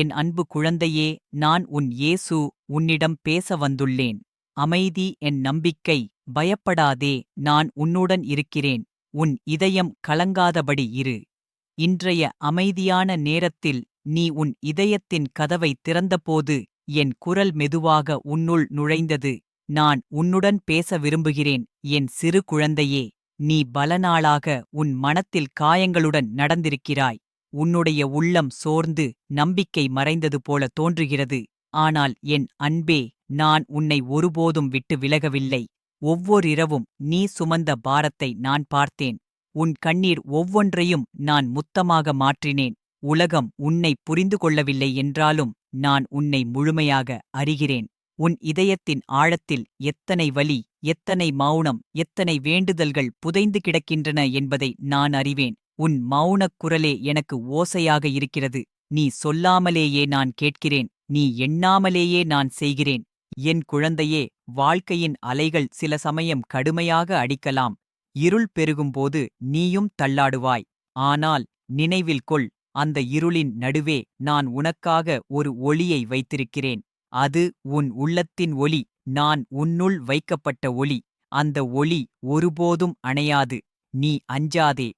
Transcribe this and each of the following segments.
என் அன்பு குழந்தையே நான் உன் இயேசு உன்னிடம் பேச வந்துள்ளேன். அமைதி என் நம்பிக்கை பயப்படாதே நான் உன்னுடன் இருக்கிறேன். உன் இதயம் கலங்காதபடி இரு. இன்றைய அமைதியான நேரத்தில் நீ உன் இதயத்தின் கதவை திறந்தபோது என் குரல் மெதுவாக உன்னுள் நுழைந்தது. நான் உன்னுடன் பேச விரும்புகிறேன் என் சிறு குழந்தையே நீ பலநாளாக உன் மனத்தில் காயங்களுடன் நடந்திருக்கிறாய். உன்னுடைய உள்ளம் சோர்ந்து நம்பிக்கை மறைந்தது போல தோன்றுகிறது. ஆனால் என் அன்பே நான் உன்னை ஒருபோதும் விட்டு விலகவில்லை. ஒவ்வொரிரவும் நீ சுமந்த பாரத்தை நான் பார்த்தேன். உன் கண்ணீர் ஒவ்வொன்றையும் நான் முத்தமாக மாற்றினேன். உலகம் உன்னை புரிந்து கொள்ளவில்லை என்றாலும் நான் உன்னை முழுமையாக அறிகிறேன். உன் இதயத்தின் ஆழத்தில் எத்தனை வலி எத்தனை மௌனம் எத்தனை வேண்டுதல்கள் புதைந்து கிடக்கின்றன என்பதை நான் அறிவேன். உன் மௌனக் குரலே எனக்கு ஓசையாக இருக்கிறது. நீ சொல்லாமலேயே நான் கேட்கிறேன். நீ எண்ணாமலேயே நான் செய்கிறேன். என் குழந்தையே வாழ்க்கையின் அலைகள் சில சமயம் கடுமையாக அடிக்கலாம். இருள் பெருகும்போது நீயும் தள்ளாடுவாய். ஆனால் நினைவில் கொள் அந்த இருளின் நடுவே நான் உனக்காக ஒரு ஒளியை வைத்திருக்கிறேன். அது உன் உள்ளத்தின் ஒளி நான் உன்னுள் வைக்கப்பட்ட ஒளி. அந்த ஒளி ஒருபோதும் அணையாது. நீ அஞ்சாதே.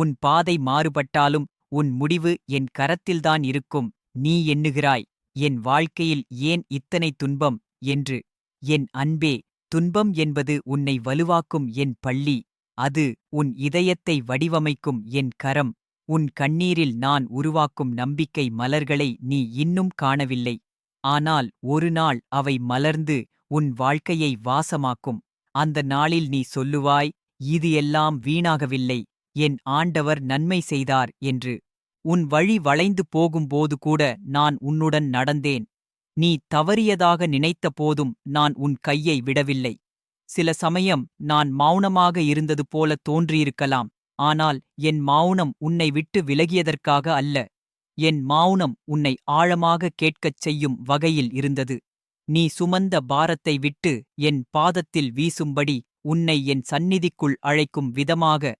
உன் பாதை மாறுபட்டாலும் உன் முடிவு என் கரத்தில்தான் இருக்கும். நீ எண்ணுகிறாய் என் வாழ்க்கையில் ஏன் இத்தனை துன்பம்? என்று. என் அன்பே துன்பம் என்பது உன்னை வலுவாக்கும் என் பள்ளி. அது உன் இதயத்தை வடிவமைக்கும் என் கரம். உன் கண்ணீரில் நான் உருவாக்கும் நம்பிக்கை மலர்களை நீ இன்னும் காணவில்லை. ஆனால் ஒரு நாள் அவை மலர்ந்து உன் வாழ்க்கையை வாசமாக்கும். அந்த நாளில் நீ சொல்லுவாய் இது எல்லாம் வீணாகவில்லை. என் ஆண்டவர் நன்மை செய்தார் என்று. உன் வழி வளைந்து போகும்போது கூட நான் உன்னுடன் நடந்தேன். நீ தவறியதாக நினைத்த போதும் நான் உன் கையை விடவில்லை. சில சமயம் நான் மௌனமாக இருந்தது போல தோன்றியிருக்கலாம். ஆனால் என் மௌனம் உன்னை விட்டு விலகியதற்காக அல்ல. என் மௌனம் உன்னை ஆழமாக கேட்கச் செய்யும் வகையில் இருந்தது. நீ சுமந்த பாரத்தை விட்டு என் பாதத்தில் வீசும்படி உன்னை என் சந்நிதிக்குள் அழைக்கும் விதமாக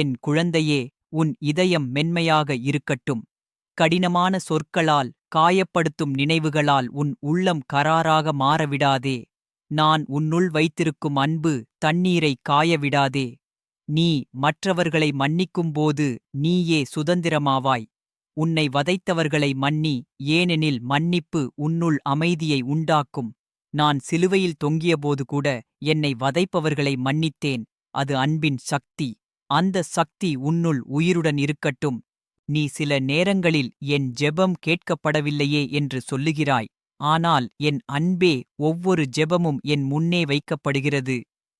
என் குழந்தையே உன் இதயம் மென்மையாக இருக்கட்டும். கடினமான சொற்களால் காயப்படுத்தும் நினைவுகளால் உன் உள்ளம் கராராக மாறவிடாதே. நான் உன்னுள் வைத்திருக்கும் அன்பு தண்ணீரை காயவிடாதே. நீ மற்றவர்களை மன்னிக்கும்போது நீயே சுதந்திரமாவாய். உன்னை வதைத்தவர்களை மன்னி ஏனெனில் மன்னிப்பு உன்னுள் அமைதியை உண்டாக்கும். நான் சிலுவையில் தொங்கியபோது கூட என்னை வதைப்பவர்களை மன்னித்தேன். அது அன்பின் சக்தி. அந்த சக்தி உன்னுள் உயிருடன் இருக்கட்டும். நீ சில நேரங்களில் என் ஜெபம் கேட்கப்படவில்லையே என்று சொல்லுகிறாய். ஆனால் என் அன்பே ஒவ்வொரு ஜெபமும் என் முன்னே வைக்கப்படுகிறது.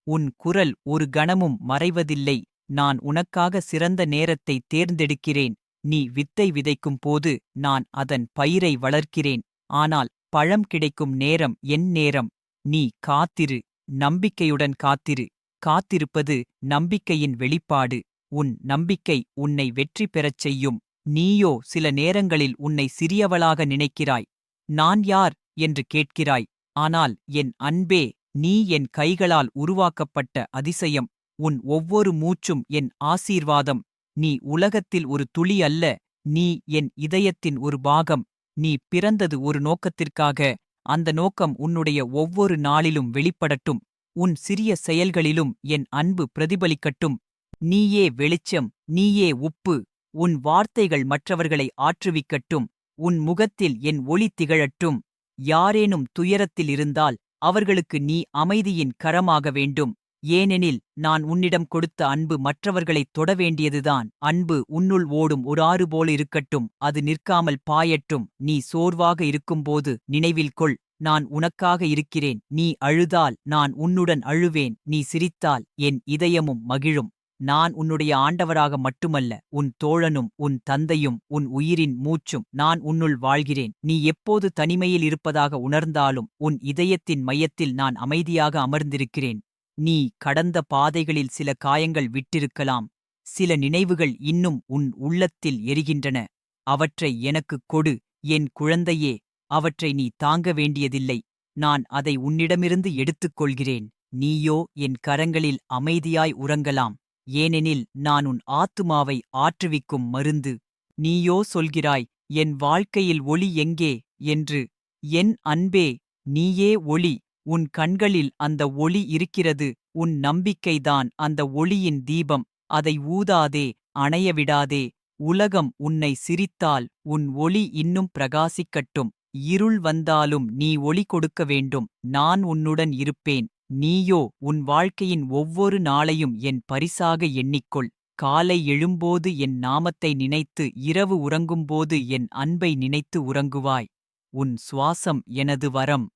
உன் குரல் ஒரு கணமும் மறைவதில்லை. நான் உனக்காக சிறந்த நேரத்தை தேர்ந்தெடுக்கிறேன். நீ வித்தை விதைக்கும் போது நான் அதன் பயிரை வளர்க்கிறேன். ஆனால் பழம் கிடைக்கும் நேரம் என் நேரம். நீ காத்திரு. நம்பிக்கையுடன் காத்திரு. காத்திருப்பது நம்பிக்கையின் வெளிப்பாடு. உன் நம்பிக்கை உன்னை வெற்றி பெறச் செய்யும். நீயோ சில நேரங்களில் உன்னை சிறியவளாக நினைக்கிறாய். நான் யார்? என்று கேட்கிறாய். ஆனால் என் அன்பே நீ என் கைகளால் உருவாக்கப்பட்ட அதிசயம். உன் ஒவ்வொரு மூச்சும் என் ஆசீர்வாதம். நீ உலகத்தில் ஒரு துளி அல்ல. நீ என் இதயத்தின் ஒரு பாகம். நீ பிறந்தது ஒரு நோக்கத்திற்காக. அந்த நோக்கம் உன்னுடைய ஒவ்வொரு நாளிலும் வெளிப்படட்டும். உன் சிறிய செயல்களிலும் என் அன்பு பிரதிபலிக்கட்டும். நீயே வெளிச்சம் நீயே உப்பு உன் வார்த்தைகள் மற்றவர்களை ஆற்றுவிக்கட்டும். உன் முகத்தில் என் ஒளி திகழட்டும். யாரேனும் துயரத்தில் இருந்தால் அவர்களுக்கு நீ அமைதியின் கரமாக வேண்டும். ஏனெனில் நான் உன்னிடம் கொடுத்த அன்பு மற்றவர்களைத் தொட வேண்டியதுதான் அன்பு உன்னுள் ஓடும் ஒரு ஆறு போல இருக்கட்டும். அது நிற்காமல் பாயட்டும். நீ சோர்வாக இருக்கும்போது நினைவில் கொள். நான் உனக்காக இருக்கிறேன். நீ அழுதால் நான் உன்னுடன் அழுவேன். நீ சிரித்தால் என் இதயமும் மகிழும். நான் உன்னுடைய ஆண்டவராக மட்டுமல்ல உன் தோழனும் உன் தந்தையும் உன் உயிரின் மூச்சும் நான் உன்னுள் வாழ்கிறேன். நீ எப்போது தனிமையில் இருப்பதாக உணர்ந்தாலும் உன் இதயத்தின் மையத்தில் நான் அமைதியாக அமர்ந்திருக்கிறேன். நீ கடந்த பாதைகளில் சில காயங்கள் விட்டிருக்கலாம். சில நினைவுகள் இன்னும் உன் உள்ளத்தில் எரிகின்றன. அவற்றை எனக்குக் கொடு. என் குழந்தையே அவற்றை நீ தாங்க வேண்டியதில்லை. நான் அதை உன்னிடமிருந்து எடுத்துக் கொள்கிறேன் நீயோ என் கரங்களில் அமைதியாய் உறங்கலாம். ஏனெனில் நான் உன் ஆத்துமாவை ஆற்றுவிக்கும் மருந்து. நீயோ சொல்கிறாய் என் வாழ்க்கையில் ஒளி எங்கே என்று என் அன்பே நீயே ஒளி. உன் கண்களில் அந்த ஒளி இருக்கிறது. உன் நம்பிக்கைதான் அந்த ஒளியின் தீபம். அதை ஊதாதே அணையவிடாதே. உலகம் உன்னை சிரித்தால் உன் ஒளி இன்னும் பிரகாசிக்கட்டும். இருள் வந்தாலும் நீ ஒளி கொடுக்க வேண்டும். நான் உன்னுடன் இருப்பேன். நீயோ உன் வாழ்க்கையின் ஒவ்வொரு நாளையும் என் பரிசாக எண்ணிக்கொள். காலை எழும்போது என் நாமத்தை நினைத்து இரவு உறங்கும்போது என் அன்பை நினைத்து உறங்குவாய். உன் சுவாசம் எனது வரம்.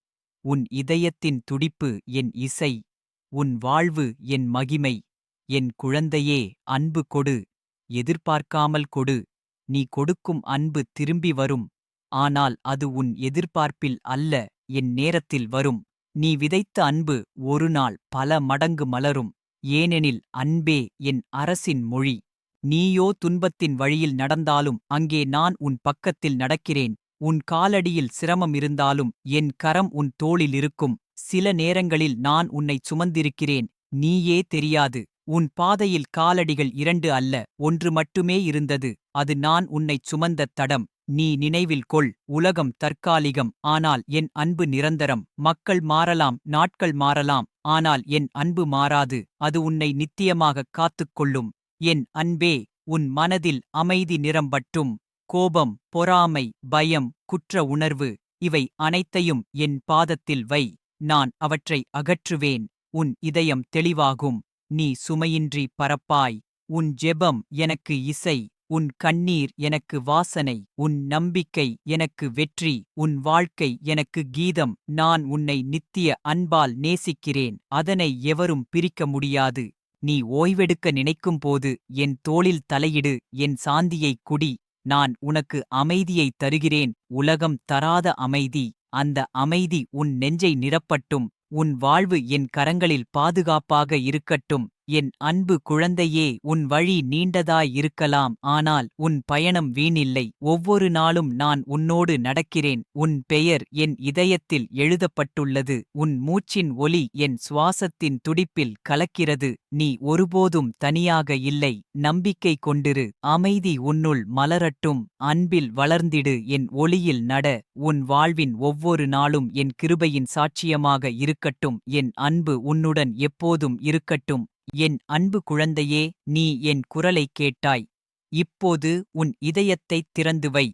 உன் இதயத்தின் துடிப்பு என் இசை. உன் வாழ்வு என் மகிமை. என் குழந்தையே அன்பு கொடு. எதிர்பார்க்காமல் கொடு. நீ கொடுக்கும் அன்பு திரும்பி வரும். ஆனால் அது உன் எதிர்பார்ப்பில் அல்ல என் நேரத்தில் வரும். நீ விதைத்த அன்பு ஒருநாள் பல மடங்கு மலரும். ஏனெனில் அன்பே என் அரசின் மொழி. நீயோ துன்பத்தின் வழியில் நடந்தாலும் அங்கே நான் உன் பக்கத்தில் நடக்கிறேன். உன் காலடியில் சிரமம் இருந்தாலும் என் கரம் உன் தோளில் இருக்கும். சில நேரங்களில் நான் உன்னை சுமந்திருக்கிறேன். நீயே தெரியாது. உன் பாதையில் காலடிகள் இரண்டு அல்ல ஒன்று மட்டுமே இருந்தது. அது நான் உன்னைச் சுமந்த தடம். நீ நினைவில் கொள் உலகம் தற்காலிகம். ஆனால் என் அன்பு நிரந்தரம். மக்கள் மாறலாம் நாட்கள் மாறலாம். ஆனால் என் அன்பு மாறாது. அது உன்னை நித்தியமாகக் காத்துக் கொள்ளும் என் அன்பே உன் மனதில் அமைதி நிரம்பட்டும். கோபம் பொறாமை பயம் குற்ற உணர்வு இவை அனைத்தையும் என் பாதத்தில் வை. நான் அவற்றை அகற்றுவேன். உன் இதயம் தெளிவாகும். நீ சுமையின்றி பரப்பாய். உன் ஜெபம் எனக்கு இசை. உன் கண்ணீர் எனக்கு வாசனை உன் நம்பிக்கை எனக்கு வெற்றி உன் வாழ்க்கை எனக்கு கீதம் நான் உன்னை நித்திய அன்பால் நேசிக்கிறேன் அதனை எவரும் பிரிக்க முடியாது. நீ ஓய்வெடுக்க நினைக்கும்போது என் தோளில் தலையிடு என் சாந்தியைக் குடி நான் உனக்கு அமைதியைத் தருகிறேன் உலகம் தராத அமைதி அந்த அமைதி உன் நெஞ்சை நிரப்பட்டும் உன் வாழ்வு என் கரங்களில் பாதுகாப்பாக இருக்கட்டும். என் அன்பு குழந்தையே உன் வழி நீண்டதாயிருக்கலாம் ஆனால் உன் பயணம் வீணில்லை. ஒவ்வொரு நாளும் நான் உன்னோடு நடக்கிறேன். உன் பெயர் என் இதயத்தில் எழுதப்பட்டுள்ளது. உன் மூச்சின் ஒலி என் சுவாசத்தின் துடிப்பில் கலக்கிறது. நீ ஒருபோதும் தனியாக இல்லை. நம்பிக்கை கொண்டிரு. அமைதி உன்னுள் மலரட்டும். அன்பில் வளர்ந்திடு. என் ஒளியில் நட. உன் வாழ்வின் ஒவ்வொரு நாளும் என் கிருபையின் சாட்சியமாக இருக்கட்டும். என் அன்பு உன்னுடன் எப்போதும் இருக்கட்டும். என் அன்பு குழந்தையே நீ என் குரலை கேட்டாய். இப்போது உன் இதயத்தைத் திறந்து வை.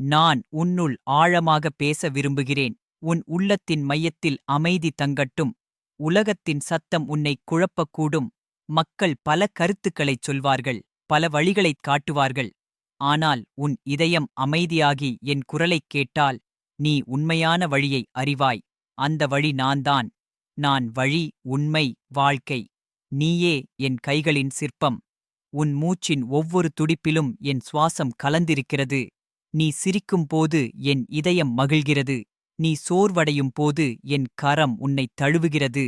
நான் உன்னுள் ஆழமாக பேச விரும்புகிறேன். உன் உள்ளத்தின் மையத்தில் அமைதி தங்கட்டும். உலகத்தின் சத்தம் உன்னை குழப்பக்கூடும். மக்கள் பல கருத்துக்களைச் சொல்வார்கள் பல வழிகளைக் காட்டுவார்கள். ஆனால் உன் இதயம் அமைதியாகி என் குரலைக் கேட்டால் நீ உண்மையான வழியை அறிவாய். அந்த வழி நான்தான். நான் வழி உண்மை வாழ்க்கை. நீயே என் கைகளின் சிற்பம். உன் மூச்சின் ஒவ்வொரு துடிப்பிலும் என் சுவாசம் கலந்திருக்கிறது. நீ சிரிக்கும் போது என் இதயம் மகிழ்கிறது. நீ சோர்வடையும் போது என் கரம் உன்னை தழுவுகிறது.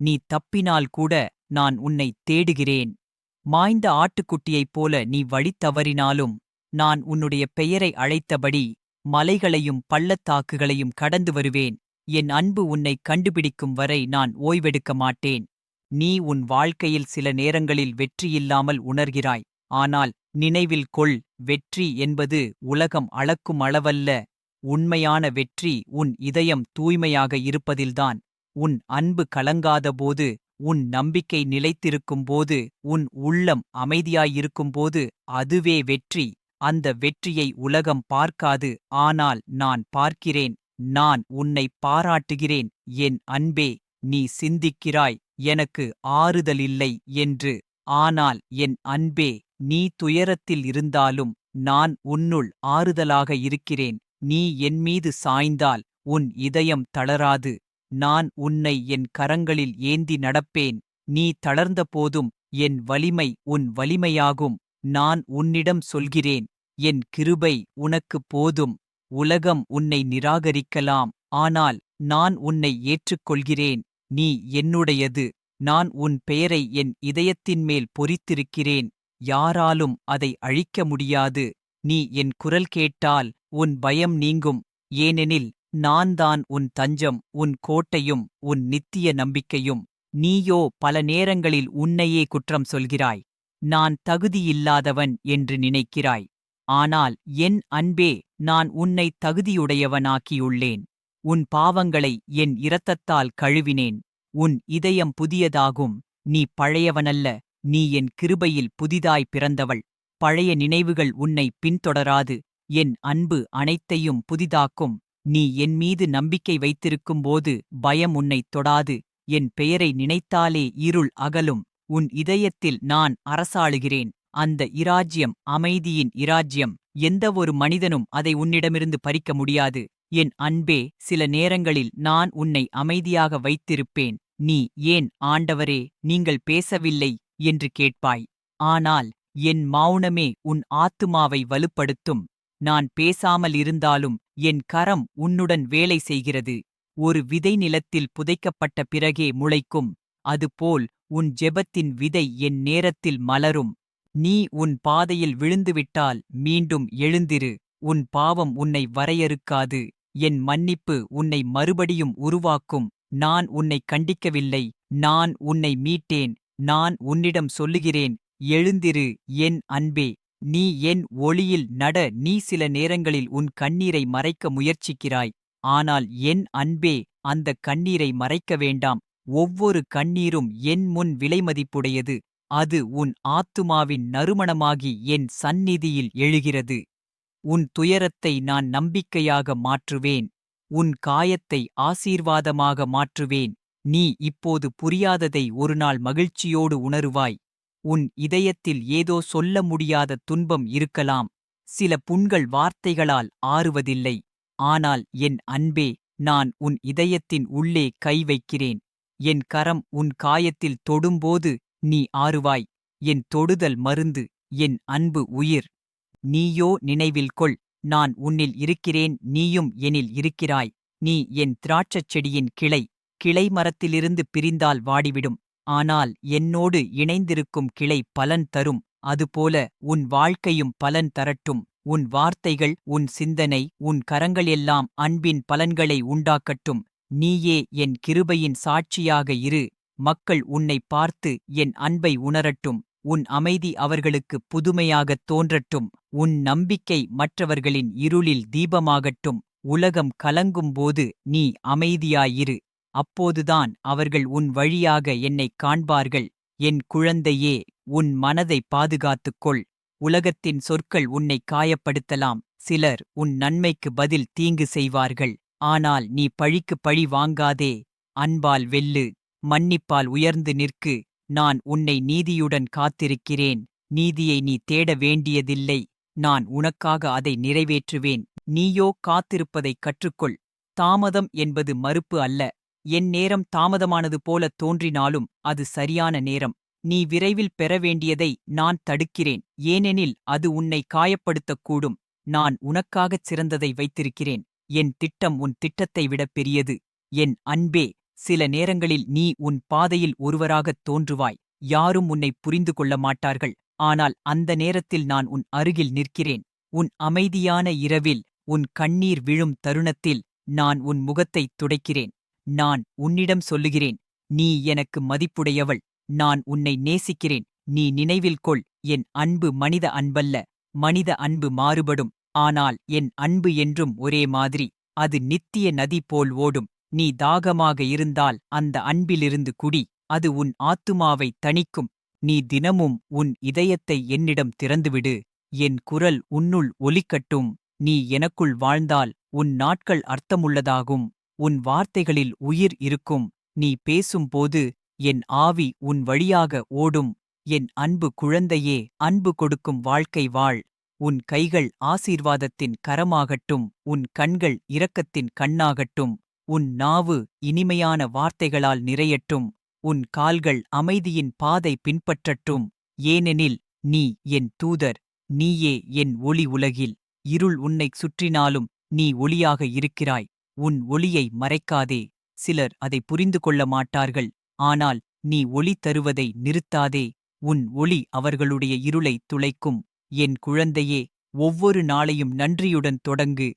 நீ தப்பினால் கூட நான் உன்னை தேடுகிறேன். மாய்ந்த ஆட்டுக்குட்டியைப் போல நீ வழி தவறினாலும் நான் உன்னுடைய பெயரை அழைத்தபடி மலைகளையும் பள்ளத்தாக்குகளையும் கடந்து வருவேன். என் அன்பு உன்னை கண்டுபிடிக்கும் வரை நான் ஓய்வெடுக்க மாட்டேன். நீ உன் வாழ்க்கையில் சில நேரங்களில் வெற்றியில்லாமல் உணர்கிறாய். ஆனால் நினைவில் கொள் வெற்றி என்பது உலகம் அளக்கும் அளவல்ல. உண்மையான வெற்றி உன் இதயம் தூய்மையாக இருப்பதில்தான். உன் அன்பு கலங்காதபோது உன் நம்பிக்கை நிலைத்திருக்கும்போது உன் உள்ளம் அமைதியாயிருக்கும்போது அதுவே வெற்றி. அந்த வெற்றியை உலகம் பார்க்காது ஆனால் நான் பார்க்கிறேன் நான் உன்னை பாராட்டுகிறேன் என் அன்பே. நீ சிந்திக்கிறாய் எனக்கு ஆறுதலில்லை என்று. ஆனால் என் அன்பே நீ துயரத்தில் இருந்தாலும் நான் உன்னுள் ஆறுதலாக இருக்கிறேன். நீ என்மீது சாய்ந்தால் உன் இதயம் தளராது. நான் உன்னை என் கரங்களில் ஏந்தி நடப்பேன். நீ தளர்ந்தபோதும் என் வலிமை உன் வலிமையாகும். நான் உன்னிடம் சொல்கிறேன் என் கிருபை உனக்குப் போதும். உலகம் உன்னை நிராகரிக்கலாம். ஆனால் நான் உன்னை ஏற்றுக்கொள்கிறேன். நீ என்னுடையது. நான் உன் பெயரை என் இதயத்தின்மேல் பொறித்திருக்கிறேன். யாராலும் அதை அழிக்க முடியாது. நீ என் குரல் கேட்டால் உன் பயம் நீங்கும். ஏனெனில் நான்தான் உன் தஞ்சம் உன் கோட்டையும் உன் நித்திய நம்பிக்கையும். நீயோ பல நேரங்களில் உன்னையே குற்றம் சொல்கிறாய். நான் தகுதியில்லாதவன் என்று நினைக்கிறாய். ஆனால் என் அன்பே நான் உன்னை தகுதியுடையவனாக்கியுள்ளேன். உன் பாவங்களை என் இரத்தத்தால் கழுவினேன். உன் இதயம் புதியதாகும். நீ பழையவனல்ல. நீ என் கிருபையில் புதிதாய் பிறந்தவள். பழைய நினைவுகள் உன்னை பின்தொடராது. என் அன்பு அனைத்தையும் புதிதாக்கும். நீ என் மீது நம்பிக்கை வைத்திருக்கும்போது பயம் உன்னைத் தொடாது. என் பெயரை நினைத்தாலே இருள் அகலும். உன் இதயத்தில் நான் அரசாளுகிறேன். அந்த இராஜ்யம் அமைதியின் இராஜ்யம். எந்தவொரு மனிதனும் அதை உன்னிடமிருந்து பறிக்க முடியாது. என் அன்பே சில நேரங்களில் நான் உன்னை அமைதியாக வைத்திருப்பேன். நீ ஏன் ஆண்டவரே நீங்கள் பேசவில்லை? என்று கேட்பாய். ஆனால் என் மௌனமே உன் ஆத்துமாவை வலுப்படுத்தும். நான் பேசாமல் இருந்தாலும் என் கரம் உன்னுடன் வேலை செய்கிறது. ஒரு விதை நிலத்தில் புதைக்கப்பட்ட பிறகே முளைக்கும். அதுபோல் உன் ஜெபத்தின் விதை என் நேரத்தில் மலரும். நீ உன் பாதையில் விழுந்துவிட்டால் மீண்டும் எழுந்திரு. உன் பாவம் உன்னை வரையறுக்காது. என் மன்னிப்பு உன்னை மறுபடியும் உருவாக்கும். நான் உன்னை கண்டிக்கவில்லை. நான் உன்னை மீட்டேன். நான் உன்னிடம் சொல்லுகிறேன். எழுந்திரு என் அன்பே. நீ என் ஒளியில் நட நீ சில நேரங்களில் உன் கண்ணீரை மறைக்க முயற்சிக்கிறாய். ஆனால் என் அன்பே அந்த கண்ணீரை மறைக்க வேண்டாம். ஒவ்வொரு கண்ணீரும் என் முன் விலைமதிப்புடையது. அது உன் ஆத்துமாவின் நறுமணமாகி என் சந்நிதியில் எழுகிறது. உன் துயரத்தை நான் நம்பிக்கையாக மாற்றுவேன். உன் காயத்தை ஆசீர்வாதமாக மாற்றுவேன். நீ இப்போது புரியாததை ஒருநாள் மகிழ்ச்சியோடு உணருவாய். உன் இதயத்தில் ஏதோ சொல்ல முடியாத துன்பம் இருக்கலாம். சில புண்கள் வார்த்தைகளால் ஆறுவதில்லை. ஆனால் என் அன்பே நான் உன் இதயத்தின் உள்ளே கை வைக்கிறேன். என் கரம் உன் காயத்தில் தொடும்போது நீ ஆறுவாய். என் தொடுதல் மருந்து என் அன்பு உயிர். நீயோ நினைவில் கொள். நான் உன்னில் இருக்கிறேன் நீயும் எனில் இருக்கிறாய். நீ என் திராட்சச் செடியின் கிளை. கிளை மரத்திலிருந்து பிரிந்தால் வாடிவிடும். ஆனால் என்னோடு இணைந்திருக்கும் கிளை பலன் தரும். அதுபோல உன் வாழ்க்கையும் பலன் தரட்டும். உன் வார்த்தைகள் உன் சிந்தனை உன் கரங்கள் எல்லாம் அன்பின் பலன்களை உண்டாக்கட்டும். நீயே என் கிருபையின் சாட்சியாக இரு. மக்கள் உன்னை பார்த்து என் அன்பை உணரட்டும். உன் அமைதி அவர்களுக்கு புதுமையாகத் தோன்றட்டும். உன் நம்பிக்கை மற்றவர்களின் இருளில் தீபமாகட்டும். உலகம் கலங்கும்போது நீ அமைதியாயிரு. அப்போதுதான் அவர்கள் உன் வழியாக என்னைக் காண்பார்கள். என் குழந்தையே உன் மனதை பாதுகாத்துக் கொள் உலகத்தின் சொற்கள் உன்னை காயப்படுத்தலாம். சிலர் உன் நன்மைக்கு பதில் தீங்கு செய்வார்கள். ஆனால் நீ பழிக்கு பழி வாங்காதே. அன்பால் வெல்லு மன்னிப்பால் உயர்ந்து நிற்கு. நான் உன்னை நீதியுடன் காத்திருக்கிறேன். நீதியை நீ தேட வேண்டியதில்லை. நான் உனக்காக அதை நிறைவேற்றுவேன். நீயோ காத்திருப்பதைக் கற்றுக்கொள். தாமதம் என்பது மறுப்பு அல்ல. என் நேரம் தாமதமானது போல தோன்றினாலும் அது சரியான நேரம். நீ விரைவில் பெற வேண்டியதை நான் தடுக்கிறேன். ஏனெனில் அது உன்னை காயப்படுத்தக்கூடும். நான் உனக்காகச் சிறந்ததை வைத்திருக்கிறேன். என் திட்டம் உன் திட்டத்தை விட பெரியது. என் அன்பே சில நேரங்களில் நீ உன் பாதையில் ஒருவராகத் தோன்றுவாய். யாரும் உன்னை புரிந்து கொள்ள மாட்டார்கள். ஆனால் அந்த நேரத்தில் நான் உன் அருகில் நிற்கிறேன். உன் அமைதியான இரவில் உன் கண்ணீர் விழும் தருணத்தில் நான் உன் முகத்தைத் துடைக்கிறேன். நான் உன்னிடம் சொல்லுகிறேன் நீ எனக்கு மதிப்புடையவள். நான் உன்னை நேசிக்கிறேன். நீ நினைவில் கொள். என் அன்பு மனித அன்பல்ல. மனித அன்பு மாறுபடும். ஆனால் என் அன்பு என்றும் ஒரே மாதிரி. அது நித்திய நதி போல் ஓடும். நீ தாகமாக இருந்தால் அந்த அன்பிலிருந்து குடி அது உன் ஆத்துமாவை தணிக்கும். நீ தினமும் உன் இதயத்தை என்னிடம் திறந்துவிடு என் குரல் உன்னுள் ஒலிக்கட்டும். நீ எனக்குள் வாழ்ந்தால் உன் நாட்கள் அர்த்தமுள்ளதாகும் உன் வார்த்தைகளில் உயிர் இருக்கும். நீ பேசும்போது என் ஆவி உன் வழியாக ஓடும் என் அன்பு குழந்தையே அன்பு கொடுக்கும் வாழ்க்கை வாழ். உன் கைகள் ஆசீர்வாதத்தின் கரமாகட்டும் உன் கண்கள் இரக்கத்தின் கண்ணாகட்டும். உன் நாவு இனிமையான வார்த்தைகளால் நிறையட்டும் உன் கால்கள் அமைதியின் பாதை பின்பற்றட்டும். ஏனெனில் நீ என் தூதர் நீயே என் ஒளி உலகில். இருள் உன்னைச் சுற்றினாலும் நீ ஒளியாக இருக்கிறாய். உன் ஒளியை மறைக்காதே. சிலர் அதை புரிந்து கொள்ள மாட்டார்கள். ஆனால் நீ ஒளி தருவதை நிறுத்தாதே. உன் ஒளி அவர்களுடைய இருளை துளைக்கும். என் குழந்தையே ஒவ்வொரு நாளையும் நன்றியுடன் தொடங்கு.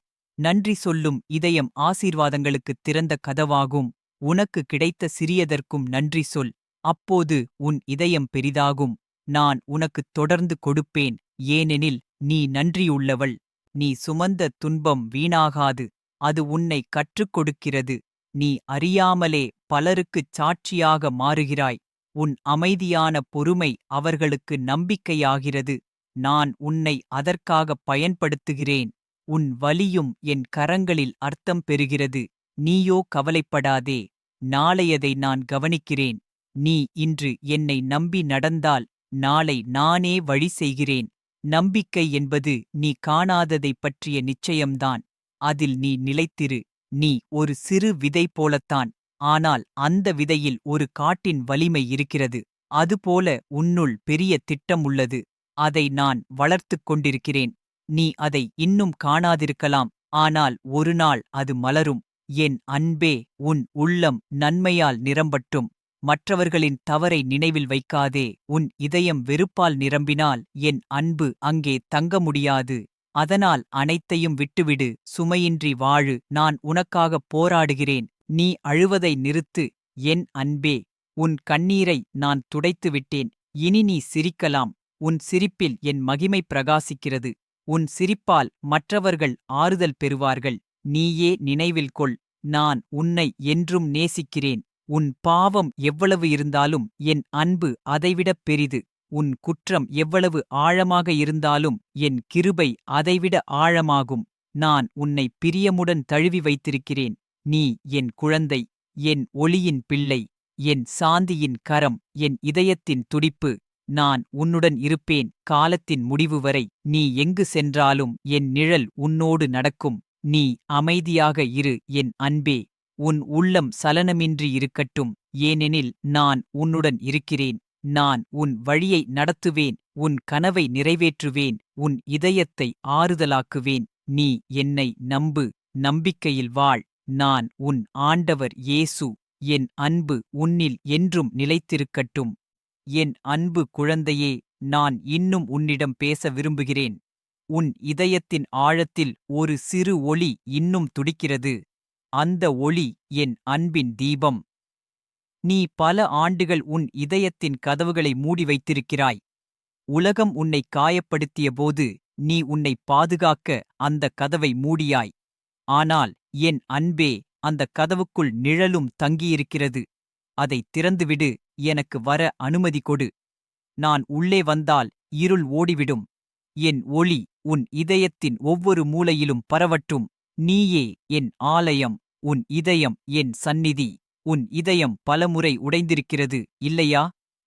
நன்றி சொல்லும் இதயம் ஆசீர்வாதங்களுக்குத் திறந்த கதவாகும். உனக்கு கிடைத்த சிறியதற்கும் நன்றி சொல். அப்போது உன் இதயம் பெரிதாகும். நான் உனக்குத் தொடர்ந்து கொடுப்பேன். ஏனெனில் நீ நன்றியுள்ளவள். நீ சுமந்த துன்பம் வீணாகாது. அது உன்னை கற்றுக் கொடுக்கிறது. நீ அறியாமலே பலருக்குச் சாட்சியாக மாறுகிறாய். உன் அமைதியான பொறுமை அவர்களுக்கு நம்பிக்கையாகிறது. நான் உன்னை அதற்காகப் பயன்படுத்துகிறேன். உன் வலியும் என் கரங்களில் அர்த்தம் பெறுகிறது. நீயோ கவலைப்படாதே. நாளையதை நான் கவனிக்கிறேன். நீ இன்று என்னை நம்பி நடந்தால் நாளை நானே வழி செய்கிறேன். நம்பிக்கை என்பது நீ காணாததைப் பற்றிய நிச்சயம்தான். அதில் நீ நிலைத்திரு. நீ ஒரு சிறு விதை போலத்தான். ஆனால் அந்த விதையில் ஒரு காட்டின் வலிமை இருக்கிறது. அதுபோல உன்னுள் பெரிய திட்டம் உள்ளது. அதை நான் வளர்த்துக் கொண்டிருக்கிறேன். நீ அதை இன்னும் காணாதிருக்கலாம். ஆனால் ஒருநாள் அது மலரும். என் அன்பே உன் உள்ளம் நன்மையால் நிரம்பட்டும். மற்றவர்களின் தவறை நினைவில் வைக்காதே. உன் இதயம் வெறுப்பால் நிரம்பினால் என் அன்பு அங்கே தங்க முடியாது. அதனால் அனைத்தையும் விட்டுவிடு. சுமையின்றி வாழு. நான் உனக்காகப் போராடுகிறேன். நீ அழுவதை நிறுத்து. என் அன்பே உன் கண்ணீரை நான் துடைத்து விட்டேன் இனி நீ சிரிக்கலாம். உன் சிரிப்பில் என் மகிமை பிரகாசிக்கிறது. உன் சிரிப்பால் மற்றவர்கள் ஆறுதல் பெறுவார்கள். நீயே நினைவில் கொள் நான் உன்னை என்றும் நேசிக்கிறேன். உன் பாவம் எவ்வளவு இருந்தாலும் என் அன்பு அதைவிடப் பெரிது. உன் குற்றம் எவ்வளவு ஆழமாக இருந்தாலும் என் கிருபை அதைவிட ஆழமாகும். நான் உன்னை பிரியமுடன் தழுவி வைத்திருக்கிறேன். நீ என் குழந்தை என் ஒளியின் பிள்ளை என் சாந்தியின் கரம் என் இதயத்தின் துடிப்பு. நான் உன்னுடன் இருப்பேன். காலத்தின் முடிவு வரை நீ எங்கு சென்றாலும் என் நிழல் உன்னோடு நடக்கும். நீ அமைதியாக இரு என் அன்பே. உன் உள்ளம் சலனமின்றி இருக்கட்டும். ஏனெனில் நான் உன்னுடன் இருக்கிறேன். நான் உன் வழியை நடத்துவேன். உன் கனவை நிறைவேற்றுவேன். உன் இதயத்தை ஆறுதலாக்குவேன். நீ என்னை நம்பு. நம்பிக்கையில் வாழ். நான் உன் ஆண்டவர் இயேசு. என் அன்பு உன்னில் என்றும் நிலைத்திருக்கட்டும். என் அன்பு குழந்தையே நான் இன்னும் உன்னிடம் பேச விரும்புகிறேன். உன் இதயத்தின் ஆழத்தில் ஒரு சிறு ஒளி இன்னும் துடிக்கிறது. அந்த ஒளி என் அன்பின் தீபம். நீ பல ஆண்டுகள் உன் இதயத்தின் கதவுகளை மூடி வைத்திருக்கிறாய். உலகம் உன்னை காயப்படுத்தியபோது நீ உன்னை பாதுகாக்க அந்த கதவை மூடியாய். ஆனால் என் அன்பே அந்த கதவுக்குள் நிழலும் தங்கியிருக்கிறது. அதை திறந்துவிடு எனக்கு வர அனுமதி கொடு. நான் உள்ளே வந்தால் இருள் ஓடிவிடும். என் ஒளி உன் இதயத்தின் ஒவ்வொரு மூலையிலும் பரவட்டும். நீயே என் ஆலயம் உன் இதயம் என் சந்நிதி உன் இதயம் பலமுறை உடைந்திருக்கிறது இல்லையா?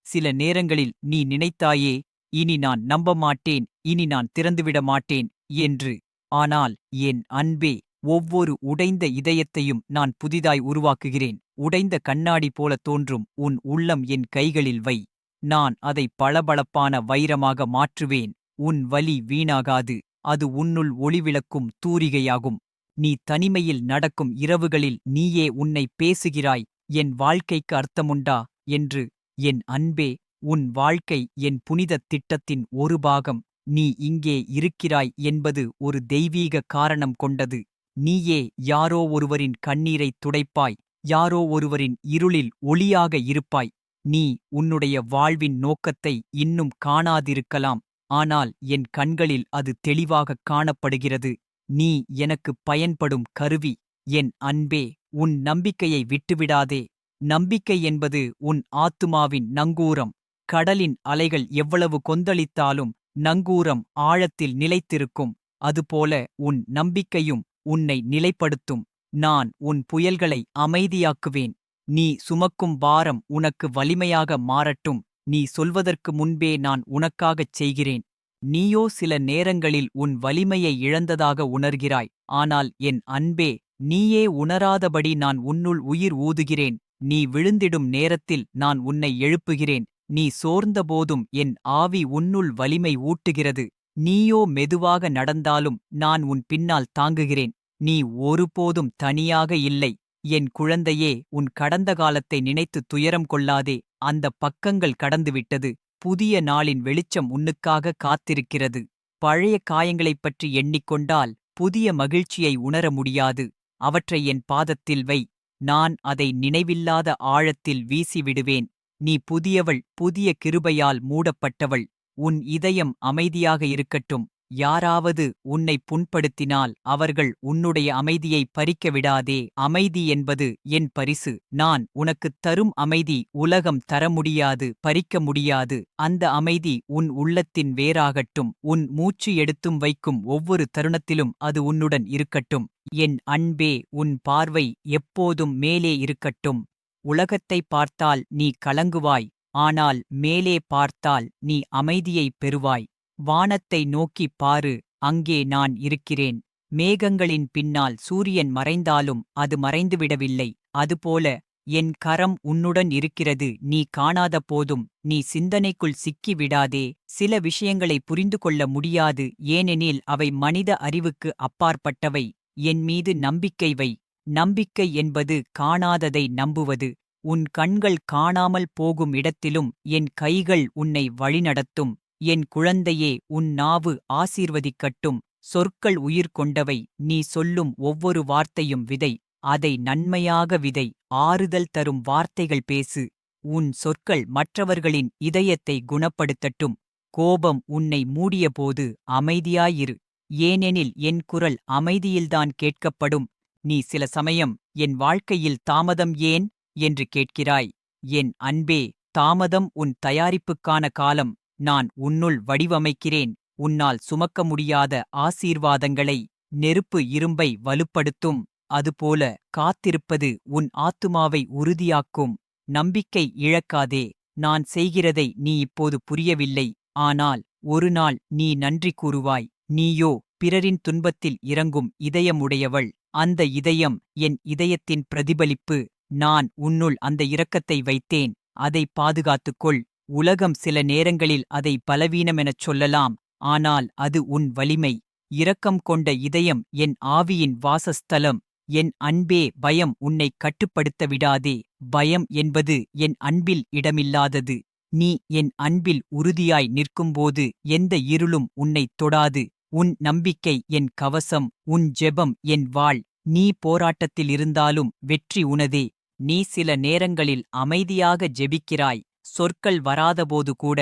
சில நேரங்களில் நீ நினைத்தாயே இனி நான் நம்ப மாட்டேன் இனி நான் திறந்துவிட மாட்டேன் என்று. ஆனால் என் அன்பே ஒவ்வொரு உடைந்த இதயத்தையும் நான் புதிதாய் உருவாக்குகிறேன். உடைந்த கண்ணாடி போல தோன்றும் உன் உள்ளம் என் கைகளில் வை. நான் அதை பளபளப்பான வைரமாக மாற்றுவேன். உன் வலி வீணாகாது. அது உன்னுள் ஒளிவிளக்கும் தூரிகையாகும். நீ தனிமையில் நடக்கும் இரவுகளில் நீயே உன்னை பேசுகிறாய். என் வாழ்க்கைக்கு அர்த்தமுண்டா? என்று என் அன்பே உன் வாழ்க்கை என் புனிதத் திட்டத்தின் ஒரு பாகம். நீ இங்கே இருக்கிறாய் என்பது ஒரு தெய்வீக காரணம் கொண்டது. நீயே யாரோ ஒருவரின் கண்ணீரைத் துடைப்பாய் யாரோ ஒருவரின் இருளில் ஒளியாக இருப்பாய். நீ உன்னுடைய வாழ்வின் நோக்கத்தை இன்னும் காணாதிருக்கலாம் ஆனால் என் கண்களில் அது தெளிவாகக் காணப்படுகிறது. நீ எனக்குப் பயன்படும் கருவி என் அன்பே உன் நம்பிக்கையை விட்டுவிடாதே. நம்பிக்கை என்பது உன் ஆத்துமாவின் நங்கூரம். கடலின் அலைகள் எவ்வளவு கொந்தளித்தாலும் நங்கூரம் ஆழத்தில் நிலைத்திருக்கும். அதுபோல உன் நம்பிக்கையும் உன்னை நிலைப்படுத்தும். நான் உன் புயல்களை அமைதியாக்குவேன். நீ சுமக்கும் பாரம் உனக்கு வலிமையாக மாறட்டும். நீ சொல்வதற்கு முன்பே நான் உனக்காகச் செய்கிறேன். நீயோ சில நேரங்களில் உன் வலிமையை இழந்ததாக உணர்கிறாய். ஆனால் என் அன்பே நீயே உணராதபடி நான் உன்னுள் உயிர் ஊதுகிறேன். நீ விழுந்திடும் நேரத்தில் நான் உன்னை எழுப்புகிறேன். நீ சோர்ந்தபோதும் என் ஆவி உன்னுள் வலிமை ஊட்டுகிறது. நீயோ மெதுவாக நடந்தாலும் நான் உன் பின்னால் தாங்குகிறேன். நீ ஒருபோதும் தனியாக இல்லை. என் குழந்தையே உன் கடந்த காலத்தை நினைத்து துயரம் கொள்ளாதே. அந்த பக்கங்கள் கடந்துவிட்டது. புதிய நாளின் வெளிச்சம் உன்னுக்காக காத்திருக்கிறது. பழைய காயங்களைப் பற்றி எண்ணிக்கொண்டால் புதிய மகிழ்ச்சியை உணர முடியாது. அவற்றை என் பாதத்தில் வை. நான் அதை நினைவில்லாத ஆழத்தில் வீசிவிடுவேன். நீ புதியவள் புதிய கிருபையால் மூடப்பட்டவள். உன் இதயம் அமைதியாக இருக்கட்டும். யாராவது உன்னை புண்படுத்தினால் அவர்கள் உன்னுடைய அமைதியை பறிக்க விடாதே. அமைதி என்பது என் பரிசு. நான் உனக்குத் தரும் அமைதி உலகம் தர முடியாது பறிக்க முடியாது. அந்த அமைதி உன் உள்ளத்தின் வேறாகட்டும். உன் மூச்சு எடுத்தும் வைக்கும் ஒவ்வொரு தருணத்திலும் அது உன்னுடன் இருக்கட்டும். என் அன்பே உன் பார்வை எப்போதும் மேலே இருக்கட்டும். உலகத்தை பார்த்தால் நீ கலங்குவாய். ஆனால் மேலே பார்த்தால் நீ அமைதியைப் பெறுவாய். வானத்தை நோக்கிப் பாரு அங்கே நான் இருக்கிறேன். மேகங்களின் பின்னால் சூரியன் மறைந்தாலும் அது மறைந்துவிடவில்லை. அதுபோல என் கரம் உன்னுடன் இருக்கிறது நீ காணாத போதும் நீ சிந்தனைக்குள் சிக்கி விடாதே சில விஷயங்களை புரிந்து கொள்ள முடியாது ஏனெனில் அவை மனித அறிவுக்கு அப்பாற்பட்டவை. என் மீது நம்பிக்கை வை. நம்பிக்கை என்பது காணாததை நம்புவது. உன் கண்கள் காணாமல் போகும் இடத்திலும் என் கைகள் உன்னை வழிநடத்தும். என் குழந்தையே உன் நாவு ஆசீர்வதிக்கட்டும். சொற்கள் உயிர் கொண்டவை நீ சொல்லும் ஒவ்வொரு வார்த்தையும் விதை. அதை நன்மையாக விதை ஆறுதல் தரும் வார்த்தைகள் பேசு. உன் சொற்கள் மற்றவர்களின் இதயத்தை குணப்படுத்தட்டும். கோபம் உன்னை மூடியபோது அமைதியாயிரு. ஏனெனில் என் குரல் அமைதியில்தான் கேட்கப்படும். நீ சில சமயம் என் வாழ்க்கையில் தாமதம் ஏன்? என்று கேட்கிறாய். என் அன்பே தாமதம் உன் தயாரிப்புக்கான காலம். நான் உன்னுள் வடிவமைக்கிறேன். உன்னால் சுமக்க முடியாத ஆசீர்வாதங்களை நெருப்பு இரும்பை வலுப்படுத்தும். அதுபோல காத்திருப்பது உன் ஆத்துமாவை உறுதியாக்கும். நம்பிக்கை இழக்காதே. நான் செய்கிறதை நீ இப்போது புரியவில்லை. ஆனால் ஒருநாள் நீ நன்றி கூறுவாய். நீயோ பிறரின் துன்பத்தில் இறங்கும் இதயமுடையவள். அந்த இதயம் என் இதயத்தின் பிரதிபலிப்பு. நான் உன்னுள் அந்த இரக்கத்தை வைத்தேன். அதை பாதுகாத்துக்கொள். உலகம் சில நேரங்களில் அதை பலவீனமெனச் சொல்லலாம். ஆனால் அது உன் வலிமை. இரக்கம் கொண்ட இதயம் என் ஆவியின் வாசஸ்தலம். என் அன்பே பயம் உன்னை கட்டுப்படுத்த விடாதே பயம் என்பது என் அன்பில் இடமில்லாதது. நீ என் அன்பில் உறுதியாய் நிற்கும்போது எந்த இருளும் உன்னைத் தொடாது. உன் நம்பிக்கை என் கவசம். உன் ஜெபம் என் வாள் நீ போராட்டத்தில் இருந்தாலும் வெற்றி உனதே. நீ சில நேரங்களில் அமைதியாக ஜெபிக்கிறாய். சொற்கள் வராதபோது கூட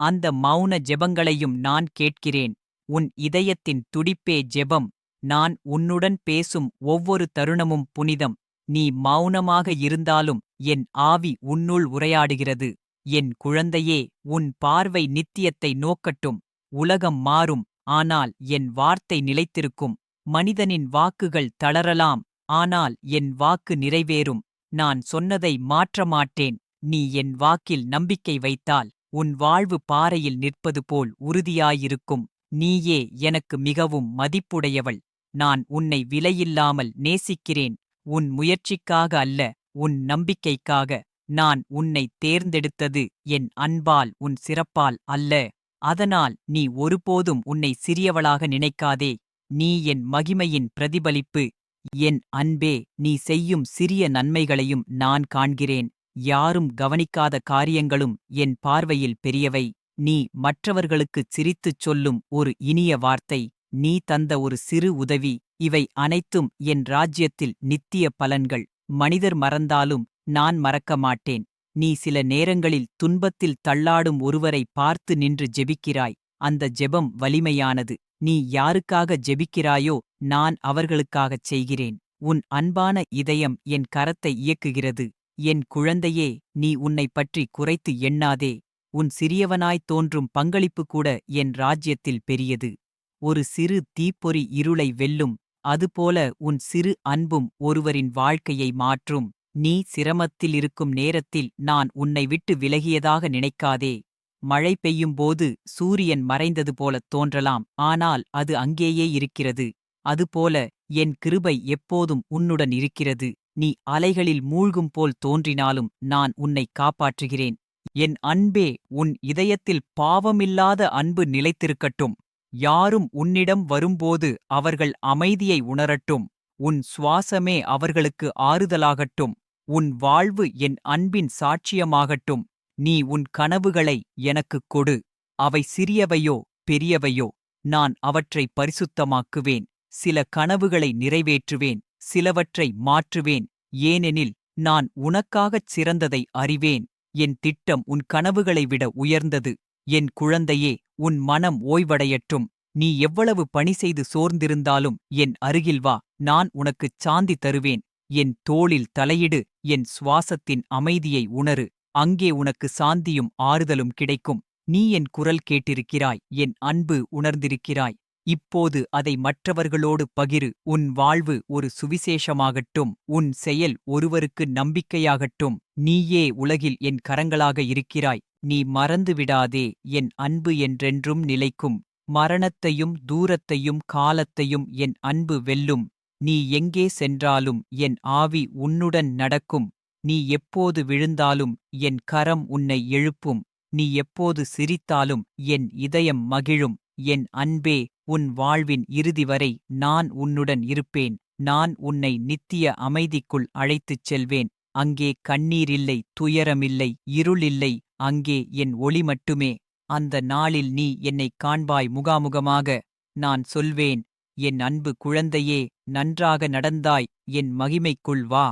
அந்த மௌன ஜெபங்களையும் நான் கேட்கிறேன். உன் இதயத்தின் துடிப்பே ஜெபம். நான் உன்னுடன் பேசும் ஒவ்வொரு தருணமும் புனிதம். நீ மௌனமாக இருந்தாலும் என் ஆவி உன்னுள் உரையாடுகிறது. என் குழந்தையே உன் பார்வை நித்தியத்தை நோக்கட்டும். உலகம் மாறும் ஆனால் என் வார்த்தை நிலைத்திருக்கும். மனிதனின் வாக்குகள் தளரலாம் ஆனால் என் வாக்கு நிறைவேறும். நான் சொன்னதை மாற்ற மாட்டேன் நீ என் வாக்கில் நம்பிக்கை வைத்தால் உன் வாழ்வு பாறையில் நிற்பது போல் உறுதியாயிருக்கும். நீயே எனக்கு மிகவும் மதிப்புடையவள். நான் உன்னை விலையில்லாமல் நேசிக்கிறேன். உன் முயற்சிக்காக அல்ல உன் நம்பிக்கைக்காக. நான் உன்னை தேர்ந்தெடுத்தது என் அன்பால் உன் சிறப்பால் அல்ல. அதனால் நீ ஒருபோதும் உன்னை சிறியவளாக நினைக்காதே. நீ என் மகிமையின் பிரதிபலிப்பு. என் அன்பே நீ செய்யும் சிறிய நன்மைகளையும் நான் காண்கிறேன். யாரும் கவனிக்காத காரியங்களும் என் பார்வையில் பெரியவை. நீ மற்றவர்களுக்குச் சிரித்துச் சொல்லும் ஒரு இனிய வார்த்தை. நீ தந்த ஒரு சிறு உதவி. இவை அனைத்தும் என் ராஜ்யத்தில் நித்திய பலன்கள். மனிதர் மறந்தாலும் நான் மறக்க மாட்டேன். நீ சில நேரங்களில் துன்பத்தில் தள்ளாடும் ஒருவரை பார்த்து நின்று ஜெபிக்கிறாய். அந்த ஜெபம் வலிமையானது. நீ யாருக்காக ஜெபிக்கிறாயோ நான் அவர்களுக்காகச் செய்கிறேன். உன் அன்பான இதயம் என் கரத்தை இயக்குகிறது. என் குழந்தையே நீ உன்னை பற்றி குறைத்து எண்ணாதே. உன் சிறியவனாய் தோன்றும் பங்களிப்பு கூட என் ராஜ்யத்தில் பெரியது. ஒரு சிறு தீப்பொறி இருளை வெல்லும் அதுபோல உன் சிறு அன்பும் ஒருவரின் வாழ்க்கையை மாற்றும். நீ சிரமத்தில் இருக்கும் நேரத்தில் நான் உன்னை விட்டு விலகியதாக நினைக்காதே. மழை பெய்யும்போது சூரியன் மறைந்தது போலத் தோன்றலாம் ஆனால் அது அங்கேயே இருக்கிறது. அதுபோல என் கிருபை எப்போதும் உன்னுடன் இருக்கிறது. நீ அலைகளில் மூழ்கும் போல் தோன்றினாலும் நான் உன்னை காப்பாற்றுகிறேன். என் அன்பே உன் இதயத்தில் பாவமில்லாத அன்பு நிலைத்திருக்கட்டும். யாரும் உன்னிடம் வரும்போது அவர்கள் அமைதியை உணரட்டும். உன் சுவாசமே அவர்களுக்கு ஆறுதலாகட்டும். உன் வாழ்வு என் அன்பின் சாட்சியமாகட்டும். நீ உன் கனவுகளை எனக்குக் கொடு. அவை சிறியவையோ பெரியவையோ நான் அவற்றை பரிசுத்தமாக்குவேன். சில கனவுகளை நிறைவேற்றுவேன் சிலவற்றை மாற்றுவேன். ஏனெனில் நான் உனக்காகச் சிறந்ததை அறிவேன். என் திட்டம் உன் கனவுகளை விட உயர்ந்தது. என் குழந்தையே உன் மனம் ஓய்வடையட்டும். நீ எவ்வளவு பணி செய்து சோர்ந்திருந்தாலும் என் அருகில் வா நான் உனக்குச் சாந்தி தருவேன். என் தோளில் தலையிடு என் சுவாசத்தின் அமைதியை உணரு. அங்கே உனக்கு சாந்தியும் ஆறுதலும் கிடைக்கும். நீ என் குரல் கேட்டிருக்கிறாய் என் அன்பு உணர்ந்திருக்கிறாய். இப்போது அதை மற்றவர்களோடு பகிரு. உன் வாழ்வு ஒரு சுவிசேஷமாகட்டும் உன் செயல் ஒருவருக்கு நம்பிக்கையாகட்டும். நீயே உலகில் என் கரங்களாக இருக்கிறாய். நீ மறந்து விடாதே என் அன்பு என்றென்றும் நிலைக்கும். மரணத்தையும் தூரத்தையும் காலத்தையும் என் அன்பு வெல்லும். நீ எங்கே சென்றாலும் என் ஆவி உன்னுடன் நடக்கும். நீ எப்போது விழுந்தாலும் என் கரம் உன்னை எழுப்பும். நீ எப்போது சிரித்தாலும் என் இதயம் மகிழும். என் அன்பே உன் வாழ்வின் இறுதி வரை நான் உன்னுடன் இருப்பேன். நான் உன்னை நித்திய அமைதிக்குள் அழைத்துச் செல்வேன். அங்கே கண்ணீரில்லை துயரமில்லை இருளில்லை அங்கே என் ஒளி மட்டுமே. அந்த நாளில் நீ என்னைக் காண்பாய் முகாமுகமாக. நான் சொல்வேன் என் அன்பு குழந்தையே நன்றாக நடந்தாய் என் மகிமைக்குள் வா.